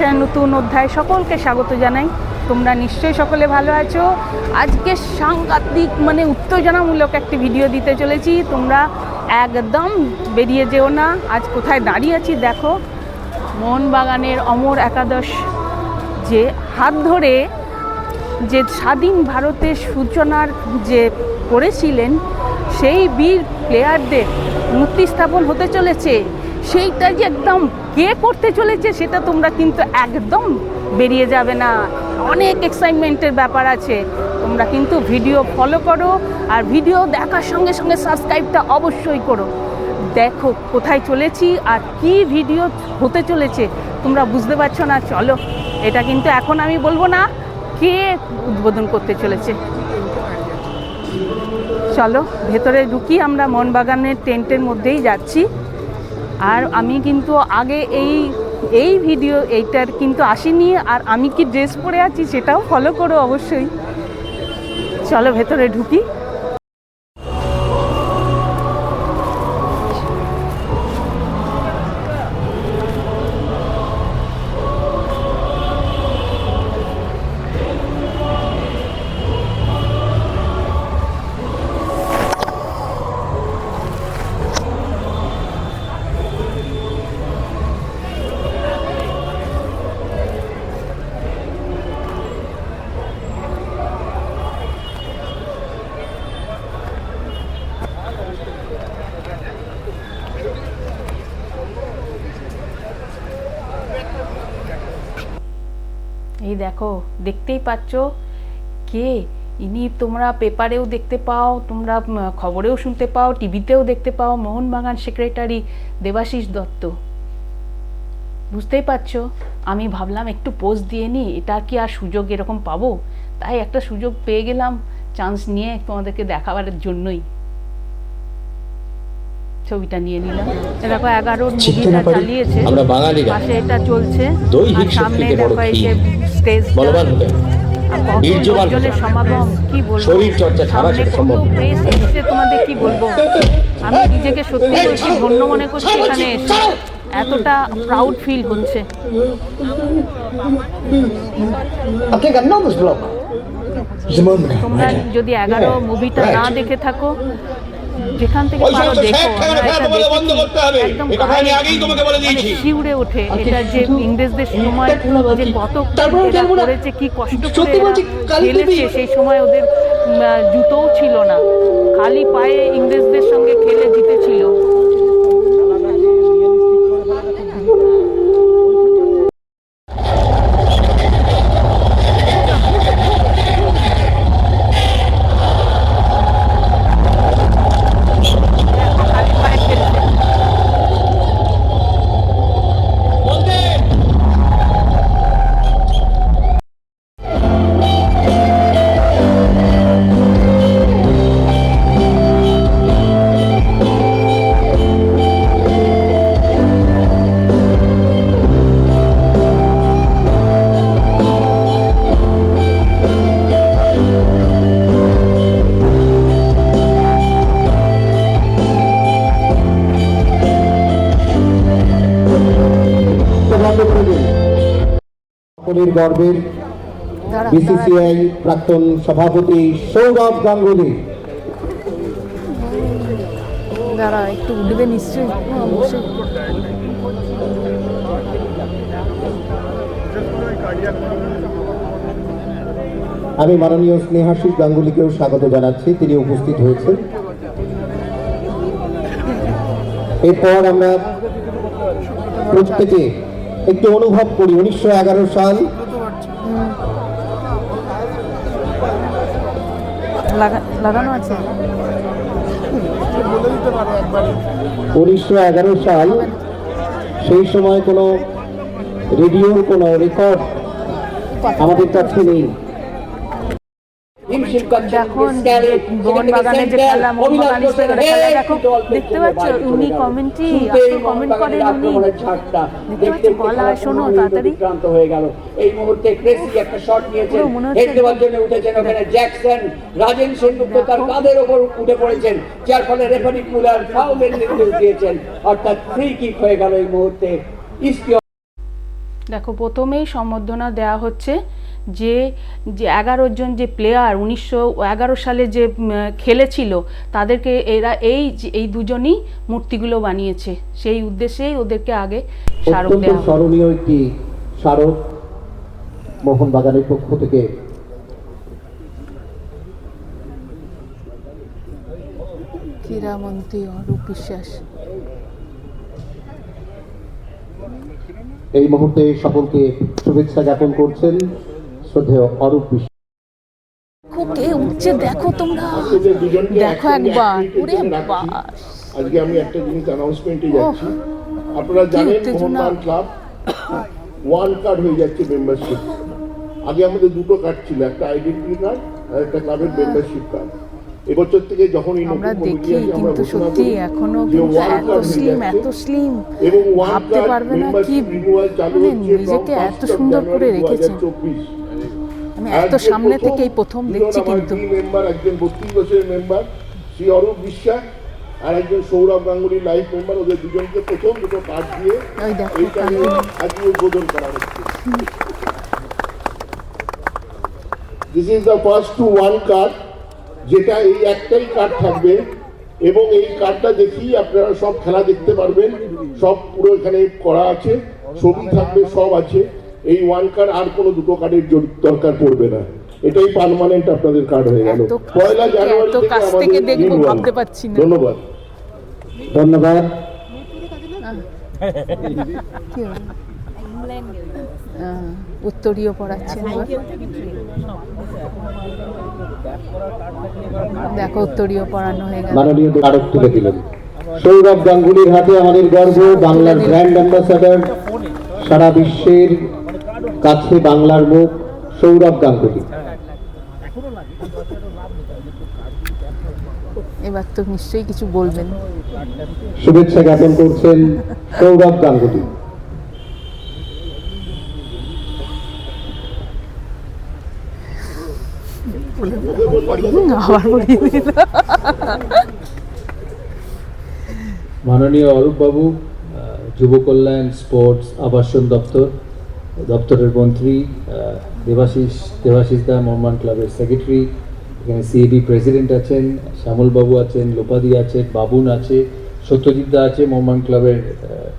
নতুন অধ্যায় সকলকে স্বাগত জানাই। তোমরা নিশ্চয়ই সকলে ভালো আছো। আজকে সাংঘাতিক মানে উত্তেজনামূলক একটি ভিডিও দিতে চলেছি। তোমরা একদম বেরিয়ে যেও না। আজ কোথায় দাঁড়িয়ে আছি দেখো। মোহনবাগানের অমর একাদশ যে হাত ধরে যে স্বাধীন ভারতের সূচনার যে করেছিলেন, সেই বীর প্লেয়ারদের মূর্তি স্থাপন হতে চলেছে। সেইটা যে একদম কে করতে চলেছে সেটা তোমরা কিন্তু একদম বেরিয়ে যাবে না। অনেক এক্সাইটমেন্টের ব্যাপার আছে। তোমরা কিন্তু ভিডিও ফলো করো আর ভিডিও দেখার সঙ্গে সঙ্গে সাবস্ক্রাইবটা অবশ্যই করো। দেখো কোথায় চলেছি আর কি ভিডিও হতে চলেছে। তোমরা বুঝতে পারছ না? চলো, এটা কিন্তু এখন আমি বলব না, কে উদ্বোধন করতে চলেছে? চলো, ভেতরে ঢুকি আমরা, মনবাগানের টেন্টের মধ্যেই যাচ্ছি। আর আমি কিন্তু আগে এই এই ভিডিও এইটার কিন্তু আসেনি, আর আমি কি ড্রেস পরে আছি সেটাও ফলো করো অবশ্যই। চলো ভেতরে ঢুকি। দেখো, দেখতেই পাচ্ছ? কে? ইনি তোমরা পেপারেও দেখতে পাও, তোমরা খবরেও শুনতে পাও, টিভিতেও দেখতে পাও, মোহনবাগান সেক্রেটারি দেবাশিস দত্ত। বুঝতেই পারছ? আমি ভাবলাম একটু পোস্ট দিয়ে নিই, এটা কি আর সুযোগ এরকম পাবো? তাই একটা সুযোগ পেয়ে গেলাম, চান্স নিয়ে তোমাদেরকে দেখাবার জন্যই। ছবিটা নিয়ে নিলাম। দেখো এগারোর মুভিটা চালিয়েছে পাশে এটা চলছে। আর সামনে দেখো এই যে। স্টেজ বলবান হতে হবে। বীর্যবান হতে জনের হবে। সমাগম কি বলব? সামনে কত প্রেস এসেছে তোমাদের কি বলব? আমি নিজেকে সত্যি ধন্য মনে করছি এখানে এসে। এতটা প্রাউড ফিল হচ্ছে. তোমরা যদি এগারো মুভিটা না দেখে থাকো যেখান থেকে পারো দেখো। একদম এ কথা আমি গায়ে আগেই তোমাকে বলে মানে শিউরে ওঠে। এটা যে ইংরেজদের সময় যে কত। করেছে কি কষ্ট করে খেলেছে সেই সময় ওদের জুতোও ছিল না। খালি পায়ে ইংরেজদের সঙ্গে খেলে জিতেছিল। সকলের গর্বের বিসিসিআই প্রাক্তন সভাপতি সৌরভ গাঙ্গুলি। দাঁড়া একটু উঠবে নিশ্চয়ই। আমি মাননীয় স্নেহাশিস গাঙ্গুলিকেও স্বাগত জানাচ্ছি তিনি উপস্থিত হয়েছেন। এরপর আমরা প্রত্যেকে একটু অনুভব করি উনিশশো এগারো সাল। লাগানো আছে? উনিশশো এগারো সাল সেই সময় কোনো রেডিওর কোনো রেকর্ড আমাদের কাছে নেই। দেখুন মোহনবাগানের যে খেলা মোহনবাগান দেখো দেখতে পাচ্ছ উনি কমেন্ট্রি কমেন্ট করেন উনি। দেখতে পাচ্ছ শোনো তাড়াতাড়ি। হয়ে গেল। এই মুহূর্তে ক্রেসি একটা শট নিয়েছেন। পুরো হচ্ছে হেড দেওয়ার জন্য উঠেছেন ওখানে জ্যাকসন রাজেন সেনগুপ্ত তার কাঁধের ওপর উঠে পড়েছেন যার ফলে রেফারি কুলার ফাউলের নির্দেশ দিয়েছেন। অর্থাৎ ফ্রি কিক হয়ে গেল এই মুহূর্তে। দেখো প্রথমেই সম্বর্ধনা দেওয়া হচ্ছে যে যে এগারো জন যে প্লেয়ার উনিশশো এগারো সালে যে খেলেছিল তাদেরকে এরা এই এই দুজনই মূর্তিগুলো বানিয়েছে। সেই উদ্দেশ্যেই ওদেরকে আগে স্মারক দেওয়া স্মরণীয় একটি স্মারক মোহনবাগানের পক্ষ থেকে। ক্রীড়ামন্ত্রী অরূপ বিশ্বাস। এই মুহূর্তে সকলকে শুভেচ্ছা জ্ঞাপন করছেন। শ্রদ্ধেয় অরূপ বিশ্বাস দেখো কে উঠছে দেখো তোমরা। দেখো একবার ওরে বাস। আজকে আমি একটা জিনিস অ্যানাউন্সমেন্টে যাচ্ছি। আপনারা জানেন মোহনবাগান ক্লাব ওয়ান কার্ড হয়ে যাচ্ছে মেম্বারশিপ আগে আমাদের দুটো কার্ড ছিল একটা আইডেন্টি কার্ড আর একটা ক্লাবের মেম্বারশিপ কার্ড এবছর থেকে যখন এই আমরা নতুন কমিটি দেখি আছে আমরা কিন্তু ঘোষণা সত্যি করি এখনও এত স্লিম এত স্লিম এবং ওয়ান ভাবতে কার্ড পারবে না কি মেম্বারশিপ রিনিউয়াল চালু মানে হচ্ছে নিজেকে এত সুন্দর করে রেখেছেন আমি এত সামনে থেকেই প্রথম দেখছি কিন্তু। মেম্বার একজন বত্রিশ বছরের মেম্বার শ্রী অরূপ বিশ্বাস আর একজন সৌরভ গাঙ্গুলি লাইফ মেম্বার ওদের দুজনকে প্রথম দুটো কার্ড দিয়ে ওই দেখো, আজকে উদ্বোধন করা হচ্ছে। This is the first two one card যেটা এই একটাই কার্ড থাকবে। এবং এই কার্ডটা দেখি আপনারা সব খেলা দেখতে পারবেন সব পুরো এখানে করা আছে ছবি থাকবে সব আছে। এই ওয়ান কার্ড আর কোনো দুটো কার্ডের দরকার পড়বে না। এটাই পার্মানেন্ট আপনাদের কার্ড হয়ে গেল। পয়লা জানুয়ারি থেকে আমাদের থেকে দেখব ভাবতে পারছি না। ধন্যবাদ। ধন্যবাদ। উত্তরীয় পড়াচ্ছে। দেখো উত্তরীয় পড়ানো হয়ে গেল। মাননীয় স্মারক তুলে দিলেন সৌরভ গাঙ্গুলির হাতে আমাদের গর্ব বাংলার ব্র্যান্ড অ্যাম্বাসাডার সারা বিশ্বের কাছে বাংলার মুখ সৌরভ গাঙ্গুলি। এবার তো নিশ্চয়ই কিছু বলবেন। শুভেচ্ছা জ্ঞাপন করছেন সৌরভ গাঙ্গুলি। মাননীয় অরূপবাবু আহ, যুব কল্যাণ স্পোর্টস আবাসন দপ্তর। দপ্তরের মন্ত্রী দেবাশিস দেবাশিস দা মোহাম্মদ ক্লাবের সেক্রেটারি, এখানে সিএডি প্রেসিডেন্ট আছেন, শ্যামলবাবু আছেন, লোপাদি আছেন বাবুন আছে, সত্যজিৎ দা আছে মোহাম্মদ ক্লাবের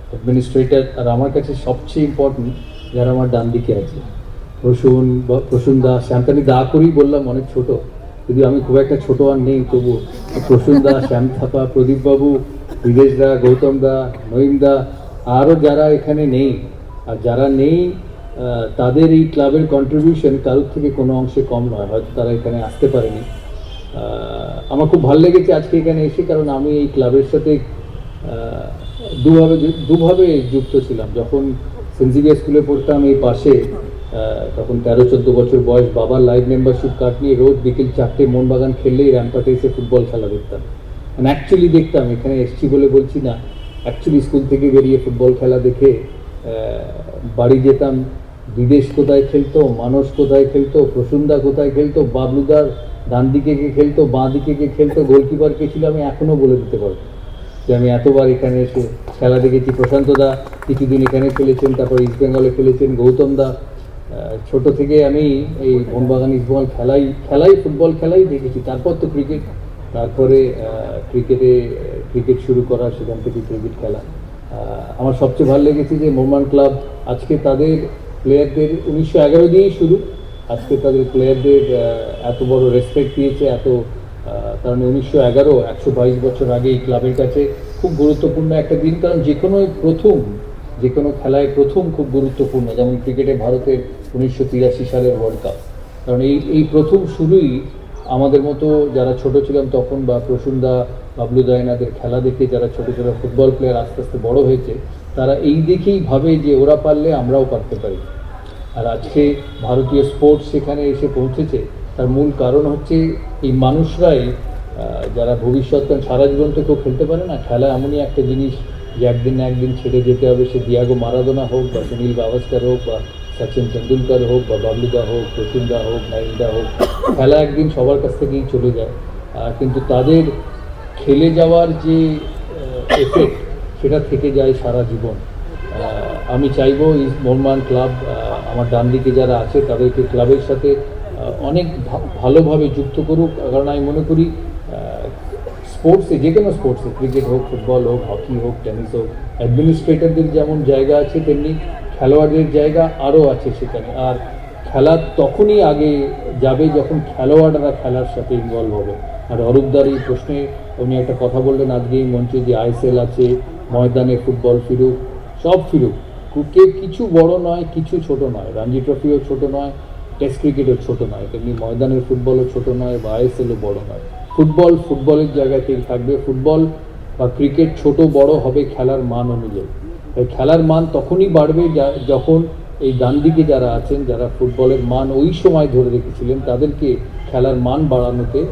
অ্যাডমিনিস্ট্রেটর আর আমার কাছে সবচেয়ে ইম্পর্টেন্ট যারা আমার ডান দিকে আছে। প্রসূন প্রসূন দা, শ্যামতানি দা করেই বললাম, অনেক ছোট। যদি আমি খুব একটা ছোট আর নেই, তবু প্রসূন দা, শ্যাম থাপা, প্রদীপবাবু, বিদেশ দা, গৌতম দা, নঈম দা, আরও যারা এখানে নেই আর যারা নেই তাদের এই ক্লাবের কন্ট্রিবিউশন কারোর থেকে কোনো অংশে কম নয়। হয়তো তারা এখানে আসতে পারেনি। আমার খুব ভালো লেগেছে আজকে এখানে এসে, কারণ আমি এই ক্লাবের সাথে দুভাবে দুভাবে যুক্ত ছিলাম। যখন সেন্সিভিয়া স্কুলে পড়তাম এই পাশে তখন তেরো, চোদ্দ বছর বয়স, বাবার লাইভ মেম্বারশিপ কার্ড নিয়ে রোজ বিকেল চারটে মোহনবাগান খেললেই র্যাম্পাটে এসে ফুটবল খেলা দেখতাম। অ্যাকচুয়ালি দেখতাম, এখানে এসছি বলে বলছি না। অ্যাকচুয়ালি স্কুল থেকে বেরিয়ে ফুটবল খেলা দেখে বাড়ি যেতাম, বিদেশ কোথায় খেলতো, মানস কোথায় খেলতো, প্রসুন্দা কোথায় খেলতো, বাবলুদার ডান দিকে কে খেলতো বাঁ দিকে কে খেলতো গোলকিপার কে ছিল আমি এখনও বলে দিতে পারব। যে আমি এতবার এখানে এসে খেলা দেখেছি। প্রশান্ত দা কিছুদিন এখানে খেলেছেন, তারপর ইস্ট বেঙ্গলে খেলেছেন, গৌতম দা। ছোট থেকে আমি এই মোহনবাগান ইস্টবেঙ্গল খেলাই খেলাই ফুটবল খেলাই দেখেছি। তারপর তো ক্রিকেট তারপরে ক্রিকেটে ক্রিকেট শুরু করা, সেখান থেকে ক্রিকেট খেলা। আমার সবচেয়ে ভালো লেগেছে যে মোহমান ক্লাব আজকে তাদের প্লেয়ারদের, উনিশশো এগারো দিয়েই শুরু আজকে তাদের প্লেয়ারদের এত বড় রেসপেক্ট দিয়েছে, এত কারণ উনিশশো এগারো, একশো বাইশ বছর আগে এই ক্লাবের কাছে খুব গুরুত্বপূর্ণ একটা দিন, কারণ যে কোনো প্রথম, যে কোনো খেলায় প্রথম খুব গুরুত্বপূর্ণ, যেমন ক্রিকেটে ভারতের উনিশশো তিরাশি সালের ওয়ার্ল্ড কাপ কারণ এই এই প্রথম শুরুই আমাদের মতো যারা ছোট ছিলাম তখন বা প্রসুন্দা বাবলু দায়নাদের খেলা দেখে যারা ছোট ছোট ফুটবল প্লেয়ার আস্তে আস্তে বড় হয়েছে, তারা এই দেখেই ভাবে যে ওরা পারলে আমরাও পারতে পারি। আর আজকে ভারতীয় স্পোর্টস সেখানে এসে পৌঁছেছে, তার মূল কারণ হচ্ছে এই মানুষরাই যারা ভবিষ্যৎ সারা জীবন তো কেউ খেলতে পারে না, খেলা এমনই একটা জিনিস যে একদিন না একদিন ছেড়ে যেতে হবে। সে দিয়াগো মারাদোনা হোক বা সুনীল গাভাস্কার হোক বা সচিন তেন্ডুলকার হোক বা বাবলুদা হোক প্রসুন্দা হোক নাইন্দা হোক, খেলা একদিন সবার কাছ থেকেই চলে যায়। কিন্তু তাদের খেলে যাওয়ার যে এফেক্ট সেটা থেকে যায় সারা জীবন। আমি চাইব এই মোহনবাগান ক্লাব আমার ডান দিকে যারা আছে, তাদেরকে ক্লাবের সাথে অনেক ভালোভাবে যুক্ত করুক। কারণ আমি মনে করি স্পোর্টসে যে কোনো স্পোর্টসে ক্রিকেট হোক ফুটবল হোক হকি হোক টেনিস হোক অ্যাডমিনিস্ট্রেটরদের যেমন জায়গা আছে, তেমনি খেলোয়াড়দের জায়গা আরও আছে সেখানে। আর খেলা তখনই আগে যাবে যখন খেলোয়াড়রা খেলার সাথে ইনভলভ হবে। আর অরূপদার এই প্রশ্নে উনি একটা কথা বললেন আজকে, মঞ্চে যে আইএসএল আছে, ময়দানে ফুটবল ফিরুক, সব ফিরুক। কে কিছু বড় নয়, কিছু ছোট নয়। রঞ্জি ট্রফিও ছোট নয়, টেস্ট ক্রিকেটও ছোট নয়। তেমনি ময়দানের ফুটবলও ছোট নয় বা আইএসএলও বড় নয়। ফুটবল ফুটবলের জায়গাতেই থাকবে? ফুটবল বা ক্রিকেট ছোট বড় হবে খেলার মান অনুযায়ী। তাই খেলার মান তখনই বাড়বে যখন এই ডান দিকে যারা আছেন, যারা ফুটবলের মান ওই সময় ধরে রেখেছিলেন, তাদেরকে খেলার মান বাড়ানোতে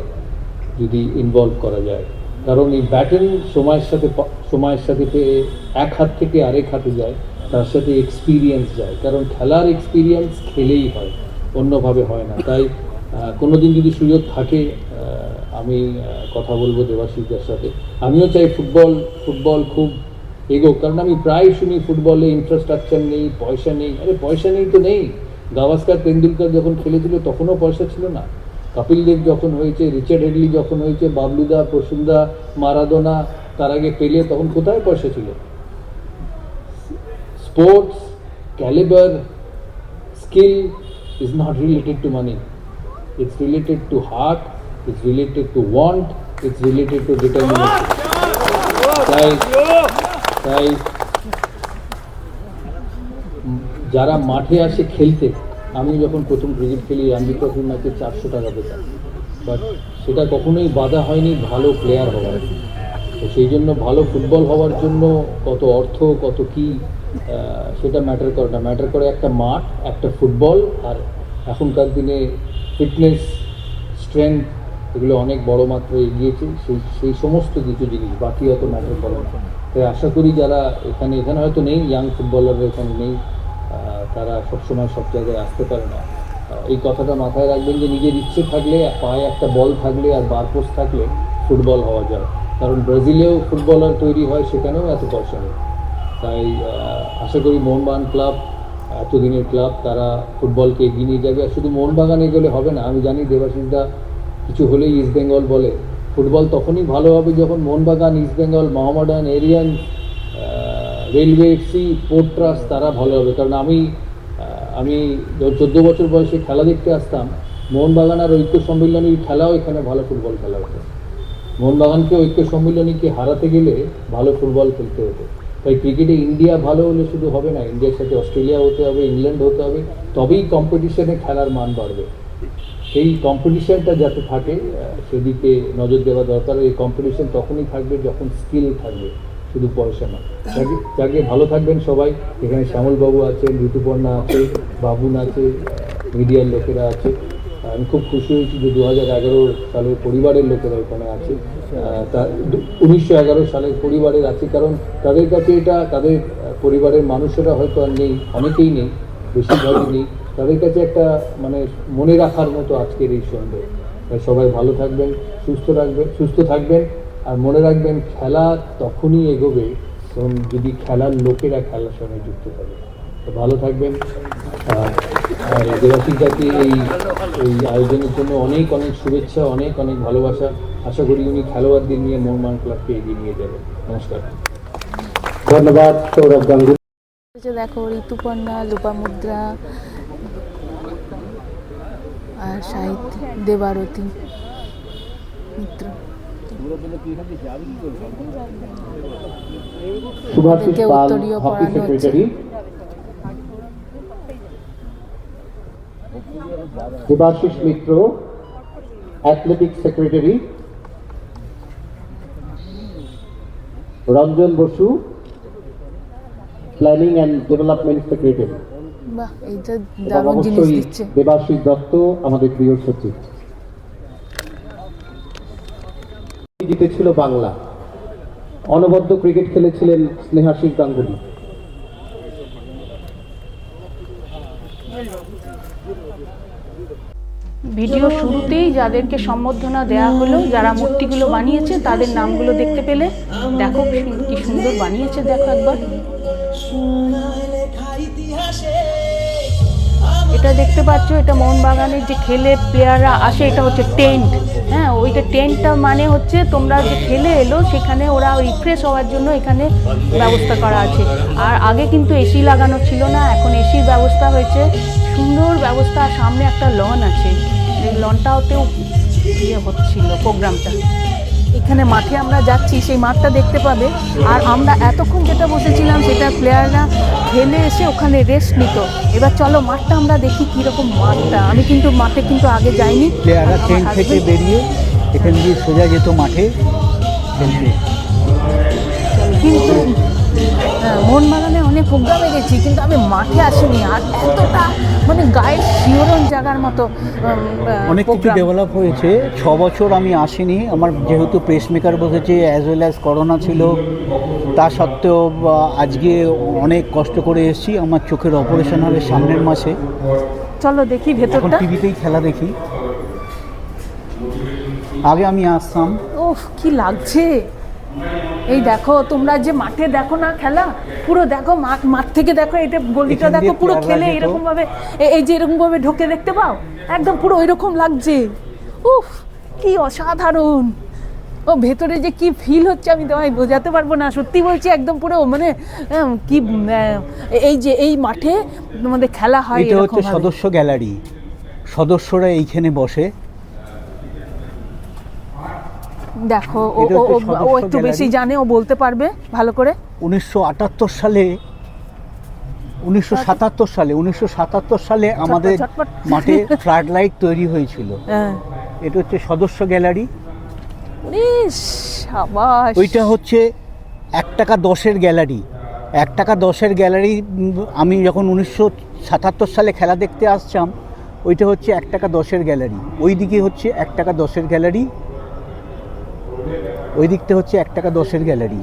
যদি ইনভলভ করা যায়। কারণ এই ব্যাটন সময়ের সাথে সময়ের সাথে পেয়ে এক হাত থেকে আরেক হাতে যায়, তার সাথে এক্সপিরিয়েন্স যায়। কারণ খেলার এক্সপিরিয়েন্স খেলেই হয়, অন্যভাবে হয় না। তাই কোনো দিন যদি সুযোগ থাকে আমি কথা বলব দেবাশিসদের সাথে। আমিও চাই ফুটবল ফুটবল খুব এগোক। কারণ আমি প্রায় শুনি ফুটবলে ইনফ্রাস্ট্রাকচার নেই, পয়সা নেই। আরে, পয়সা নেই তো নেই। গাভাস্কার, তেন্ডুলকার যখন খেলেছিল, তখনও পয়সা ছিল না। কপিল দেব যখন হয়েছে, রিচার্ড হেডলি যখন হয়েছে, বাবলুদা, প্রসুন্দা, মারাদোনা, তার আগে পেলে তখন কোথায় পয়সা ছিল? Sports, caliber, skill is not related to money it's related to heart it's related to want it's related to determination তাই তাই যারা মাঠে আসে খেলতে আমি যখন প্রথম ক্রিকেট খেলি রঞ্জি ট্রফির ম্যাচে চারশো টাকা পেতাম। বাট সেটা কখনোই বাধা হয়নি ভালো প্লেয়ার হওয়ার। তো সেই জন্য ভালো ফুটবল হওয়ার জন্য কত অর্থ, কত কি সেটা ম্যাটার করে না। ম্যাটার করে একটা মাঠ, একটা ফুটবল আর এখনকার দিনে ফিটনেস স্ট্রেংথ এগুলো অনেক বড় মাত্রায় এগিয়েছে। সেই সেই সমস্ত কিছু জিনিস, বাকি অত ম্যাটার করে না। তাই আশা করি যারা এখানে এখানে হয়তো নেই ইয়াং ফুটবলাররা এখানে নেই। তারা সবসময় সব জায়গায় আসতে পারে না। এই কথাটা মাথায় রাখবেন যে নিজের ইচ্ছে থাকলে, পায়ে একটা বল থাকলে আর বারপোস্ট থাকলে ফুটবল হওয়া যায়। কারণ ব্রাজিলেও ফুটবলার তৈরি হয় সেখানেও এত পয়সা নেই। তাই আশা করি মোহনবাগান ক্লাব, এতদিনের ক্লাব, তারা ফুটবলকে এগিয়ে নিয়ে যাবে। আর শুধু মোহনবাগানে গেলে হবে না, আমি জানি দেবাশিসদা কিছু হলেই ইস্ট বেঙ্গল বলে, ফুটবল তখনই ভালো হবে যখন Mohun Bagan, east Bengal, Mohammedan, Aryan railway FC port trust তারা ভালো হবে। কারণ আমি আমি চোদ্দ বছর বয়সে খেলা দেখতে আসতাম। মোহনবাগান আর ঐক্য সম্মিলনীর খেলাও এখানে ভালো ফুটবল খেলা হতো। মোহনবাগানকে ঐক্য সম্মিলনীকে হারাতে গেলে ভালো ফুটবল খেলতে হতো। তাই ক্রিকেটে ইন্ডিয়া ভালো হলে শুধু হবে না, ইন্ডিয়ার সাথে অস্ট্রেলিয়া হতে হবে, ইংল্যান্ড হতে হবে, তবেই কম্পিটিশনে খেলার মান বাড়বে। সেই কম্পিটিশনটা যাতে থাকে সেদিকে নজর দেওয়া দরকার। এই কম্পিটিশন তখনই থাকবে যখন স্কিল থাকবে। শুধু পয়সা না। যাকে ভালো থাকবেন সবাই, এখানে শ্যামলবাবু আছেন, ঋতুপর্ণা আছে, বাবুন আছে, মিডিয়ার লোকেরা আছে। আমি খুব খুশি হয়েছি যে দু হাজার এগারো সালের পরিবারের লোকেরা ওখানে আছে। তা উনিশশো এগারো সালের পরিবারের আছে, কারণ তাদের কাছে এটা তাদের পরিবারের মানুষেরা হয়তো আর নেই, অনেকেই নেই, বেশিরভাগই নেই। তাদের কাছে একটা মানে মনে রাখার মতো আজকের এই সন্ধ্যে। সবাই ভালো থাকবেন, সুস্থ রাখবেন সুস্থ থাকবেন। আর মনে রাখবেন, খেলা তখনই এগোবে যদি খেলার লোকেরা খেলার সঙ্গে যুক্ত থাকে। তো ভালো থাকবেন। আর দেবাশিস জাতি এই এই আয়োজনের জন্য অনেক অনেক শুভেচ্ছা, অনেক অনেক ভালোবাসা। আশা করি উনি খেলোয়াড়দের নিয়ে মোহনবাগান ক্লাবকে এগিয়ে নিয়ে যাবেন নমস্কার। ধন্যবাদ, সৌরভ গাঙ্গুলি। দেখো, ঋতুপর্ণা লোপামুদ্রা আর Sahitya, Debarati Mitra. Subhasis Pal hockey secretary. Debasish Mitra athletic secretary. Ranjan Basu planning and development secretary. অবশ্যই দেবাশিস দত্ত আমাদের প্রিয় সচিব। জিতেছিল বাংলা। অনবদ্য ক্রিকেট খেলেছিলেন স্নেহাশিস গাঙ্গুলি। ভিডিও শুরুতেই যাদেরকে সম্বর্ধনা দেওয়া হলো, যারা মূর্তিগুলো বানিয়েছে, তাদের নামগুলো দেখতে পেলে। দেখো কি সুন্দর বানিয়েছে, দেখো একবার। যেটা দেখতে পাচ্ছ, এটা মোহনবাগানের যে খেলে প্লেয়াররা আসে, এটা হচ্ছে টেন্ট হ্যাঁ ওইটা টেন্টটা মানে হচ্ছে তোমরা যে খেলে এলো, সেখানে ওরা রিফ্রেশ হওয়ার জন্য এখানে ব্যবস্থা করা আছে। আর আগে কিন্তু এসি লাগানো ছিল না, এখন এসির ব্যবস্থা হয়েছে। সুন্দর ব্যবস্থা, সামনে একটা লন আছে। লনটাতেও ইয়ে হচ্ছিল প্রোগ্রামটা এখানে মাঠে আমরা যাচ্ছি সেই মাঠটা দেখতে পাবে। আর আমরা এতক্ষণ যেটা বসেছিলাম সেটা প্লেয়াররা খেলে এসে ওখানে রেস্ট নিত। এবার চলো মাঠটা আমরা দেখি কীরকম মাঠটা। আমি কিন্তু মাঠে কিন্তু আগে যাইনি। প্লেয়াররা ট্রেন থেকে বেরিয়ে এখান দিয়ে সোজা যেত মাঠে কিন্তু মোহনবাগানে অনেক প্রোগ্রামে গেছি কিন্তু আমি মাঠে আসিনি। আর এতটা মানে গায়ের শিওরণ জায়গার মতো অনেক কিছু ডেভেলপ হয়েছে। ছ বছর আমি আসিনি। আমার যেহেতু প্রেস মেকার বসেছে অ্যাজ ওয়েল অ্যাজ করোনা ছিল তা সত্ত্বেও আজকে অনেক কষ্ট করে এসেছি। আমার চোখের অপারেশন হবে সামনের মাসে। চলো দেখি ভেতরটা। টিভিতেই খেলা দেখি। আগে আমি আসতাম। ওহ কি লাগছে। এই দেখো তোমরা যে মাঠে দেখো না খেলা পুরো দেখো মাঠ থেকে দেখো এটা গলিটা দেখো পুরো খেলে এরকম ভাবে এই যে এরকম ভাবে ঢোকে দেখতে পাও? একদম পুরো ওইরকম লাগছে। উফ কি অসাধারণ। ও ভেতরে যে কি ফিল হচ্ছে আমি তোমায় বোঝাতে পারব না। সত্যি বলছি একদম পুরো মানে কি এই যে এই মাঠে তোমাদের খেলা হয় এটা হচ্ছে সদস্য গ্যালারি। সদস্যরা এইখানে বসে। দেখো ও একটু বেশি জানে ও বলতে পারবে ভালো করে। উনিশশো আটাত্তর সালে উনিশশো সাতাত্তর সালে উনিশশো সাতাত্তর সালে আমাদের মাঠে ফ্লাড লাইট তৈরি হয়েছিল। হ্যাঁ। এটা হচ্ছে সদস্য গ্যালারি। ওইটা হচ্ছে এক টাকা দশের গ্যালারি। এক টাকা দশের গ্যালারি আমি যখন উনিশশো সাতাত্তর সালে খেলা দেখতে আসতাম ওইটা হচ্ছে এক টাকা দশের গ্যালারি। ওই দিকে হচ্ছে এক টাকা দশের গ্যালারি। ওই দিকটা হচ্ছে এক টাকা দশের গ্যালারি।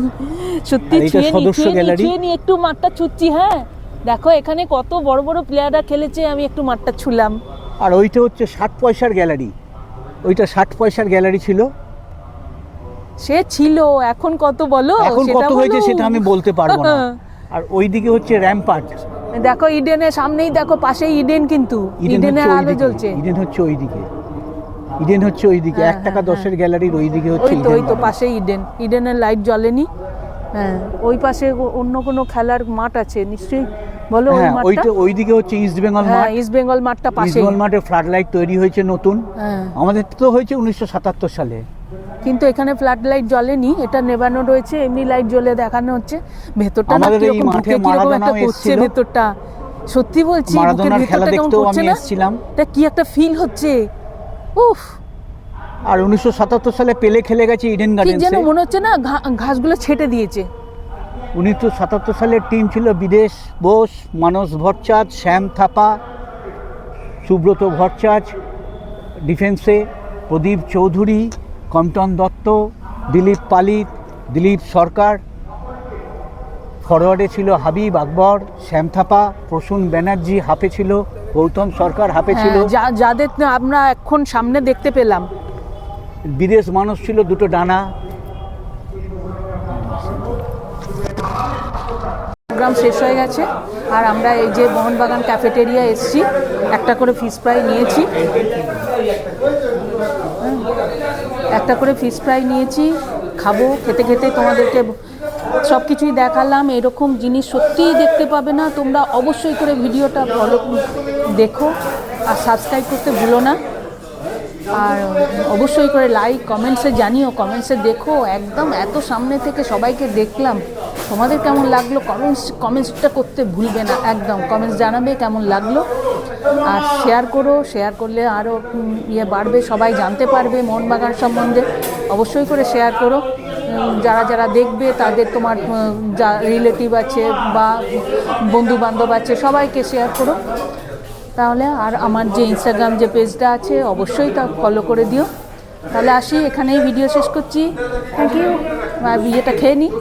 সত্যি ছুঁয়ে সদস্য ছুঁয়ে নি gallery। ছুঁয়ে নি একটু মাঠটা ছুচ্ছি হ্যাঁ? দেখো এখানে কত বড় বড় প্লেয়াররা খেলেছে আমি একটু মাঠটা ছুলাম। আর ওইটা হচ্ছে ষাট পয়সার গ্যালারি। ওইটা ষাট পয়সার গ্যালারি ছিল। সে ছিল এখন কত বলো? এখন কত হয়েছে সেটা আমি বলতে পারব না। আর ওইদিকে হচ্ছে র্যাম্পার্ট দেখো ইডেনের সামনেই দেখো পাশেই ইডেন কিন্তু। ইডেনের আলো জ্বলছে। ইডেন হচ্ছে ওইদিকে। ইডেন হচ্ছে ওইদিকে হ্যাঁ, এক টাকা হ্যাঁ, দশের গ্যালারির ওইদিকে হচ্ছে ওই তো ওই ইডেন তো পাশেই ইডেন ইডেনের লাইট জ্বলেনি। হ্যাঁ ওই পাশে অন্য কোনো খেলার মাঠ আছে নিশ্চয়ই বলো ওই হ্যাঁ মাঠটা? ওইদিকে হচ্ছে ইস্ট বেঙ্গল হ্যাঁ মাঠ। ইস্ট বেঙ্গল মাঠটা ইস্ট বেঙ্গল মাঠে ফ্লাড লাইট তৈরি হয়েছে নতুন। আমাদের তো হয়েছে উনিশশো সাতাত্তর সালে। কিন্তু এখানে ফ্ল্যাট লাইট জ্বলেনি এটা নেবানো রয়েছে এমনি লাইট জ্বলে দেখানো হচ্ছে। ভেতরটা না আমাদের এই কীরকম মাঠে ঢুকে কীরকম একটা করছে ভেতরটা? সত্যি বলছি বুকের ভেতরটা কেমন দেখতেও করছে না? এটা কি একটা ফিল হচ্ছে? উফ। আর উনিশশো সাতাত্তর সালে পেলে খেলে গেছে ইডেন যেন মনে হচ্ছে না ঘাসগুলো ছেটে দিয়েছে। উনিশশো সাতাত্তর সালের টিম ছিল বিদেশ বোস মানস ভট্টাচ শ্যাম থাপা সুব্রত ভট্টাচ ডিফেন্সে প্রদীপ চৌধুরী কমটন দত্ত দিলীপ পালিত দিলীপ সরকার। ফরওয়ার্ডে ছিল হাবিব আকবর শ্যাম থাপা প্রসূন ব্যানার্জি হাফে ছিল গৌতম সরকার ছিল হ্যাঁ, যা যাদের আমরা এখন সামনে দেখতে পেলাম। বিদেশ মানুষ ছিল দুটো ডানা। প্রোগ্রাম শেষ হয়ে গেছে। আর আমরা এই যে মোহনবাগান ক্যাফেটেরিয়া এসেছি একটা করে ফিশ ফ্রাই নিয়েছি। একটা করে ফিশ ফ্রাই নিয়েছি। খাব খেতে খেতে তোমাদেরকে সব কিছুই দেখালাম, এরকম জিনিস সত্যিই দেখতে পাবে না। তোমরা অবশ্যই করে ভিডিওটা ফলো দেখো আর সাবস্ক্রাইব করতে ভুলো না। আর অবশ্যই করে লাইক কমেন্টসে জানিও কমেন্টসে দেখো। একদম এত সামনে থেকে সবাইকে দেখলাম। তোমাদের কেমন লাগল? কমেন্টস কমেন্টসটা করতে ভুলবে না, একদম। কমেন্টস জানাবে কেমন লাগল? আর শেয়ার করো শেয়ার করলে আরও ইয়ে বাড়বে, সবাই জানতে পারবে মোহনবাগান সম্বন্ধে। অবশ্যই করে শেয়ার করো। যারা যারা দেখবে, তাদের তোমার যা রিলেটিভ আছে বা বন্ধু বান্ধব আছে, সবাইকে শেয়ার করো। তাহলে আর আমার যে ইনস্টাগ্রাম যে পেজটা আছে, অবশ্যই তা ফলো করে দিও। তাহলে আসি, এখানেই ভিডিও শেষ করছি। থ্যাংক ইউ বিয়েটা খেয়ে নিই